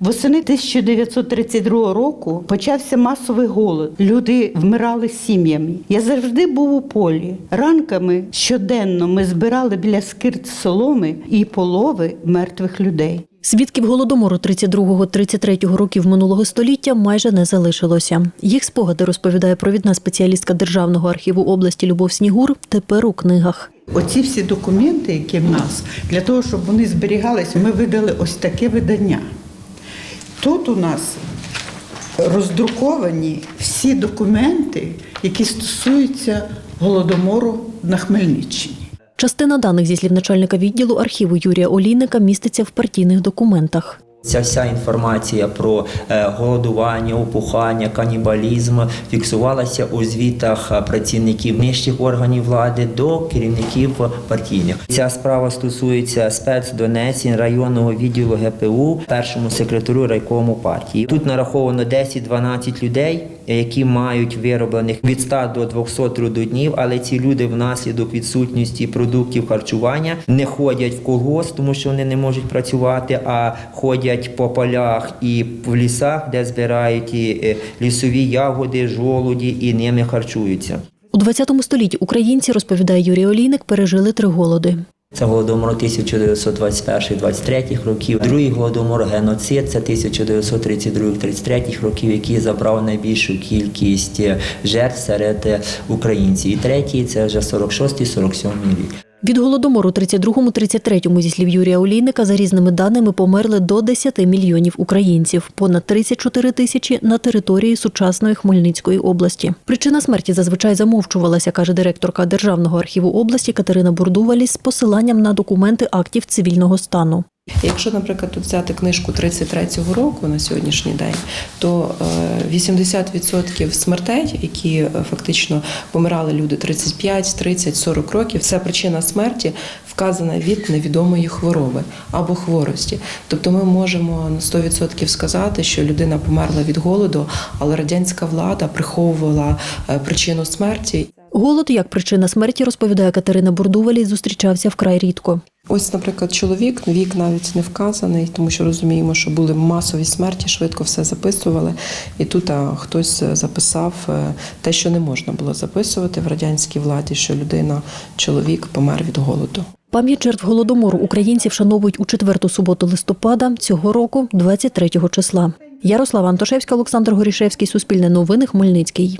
Восени 1932 року почався масовий голод. Люди вмирали сім'ями. Я завжди був у полі. Ранками щоденно ми збирали біля скирт соломи і полови мертвих людей. Свідків голодомору 32-33 років минулого століття майже не залишилося. Їх спогади розповідає провідна спеціалістка Державного архіву області Любов Снігур тепер у книгах. Оці всі документи, які в нас, для того, щоб вони зберігались, ми видали ось таке видання. Тут у нас роздруковані всі документи, які стосуються голодомору на Хмельниччині. Частина даних зі слів начальника відділу архіву Юрія Олійника міститься в партійних документах. Ця вся інформація про е, голодування, опухання, канібалізм фіксувалася у звітах е, працівників нижчих органів влади до керівників партійних. Ця справа стосується спецдонесень районного відділу ГПУ, першому секретарю райкому партії. Тут нараховано 10-12 людей, які мають вироблених від 100 до 200 трудоднів, але ці люди внаслідок відсутності продуктів харчування не ходять в колгосп, тому що вони не можуть працювати, а ходять по полях і в лісах, де збирають і е, лісові ягоди, жолуді і ними харчуються. У 20 столітті українці, розповідає Юрій Олійник, пережили три голоди. Це голодомор 1921-23 років. Другий голодомор геноцид це 1932-33 років, який забрав найбільшу кількість жертв серед українців. І третій це вже 46-47 рік. Від голодомору 32-33 зі слів Юрія Олійника за різними даними померли до 10 мільйонів українців, понад 34 тисячі на території сучасної Хмельницької області. Причина смерті зазвичай замовчувалася, каже директорка Державного архіву області Катерина Бурдуваліс з посиланням на документи актів цивільного стану. Якщо, наприклад, тут взяти книжку 33-го року на сьогоднішній день, то е, 80% смертей, які е, фактично помирали люди 35, 30, 40 років, це причина смерті вказана від невідомої хвороби або хворості. Тобто ми можемо на 100% сказати, що людина померла від голоду, але радянська влада приховувала е, причину смерті. Голод як причина смерті, розповідає Катерина Бурдувалі, зустрічався вкрай рідко. Ось, наприклад, чоловік, вік навіть не вказаний, тому що розуміємо, що були масові смерті, швидко все записували. І тут а, хтось записав е, те, що не можна було записувати в радянській владі, що людина, чоловік помер від голоду. Пам'ять жертв голодомору українці вшановують у четверту суботу листопада цього року, 23 числа. Ярослава Антошевська, Олександр Горішевський, Суспільне новини, Хмельницький.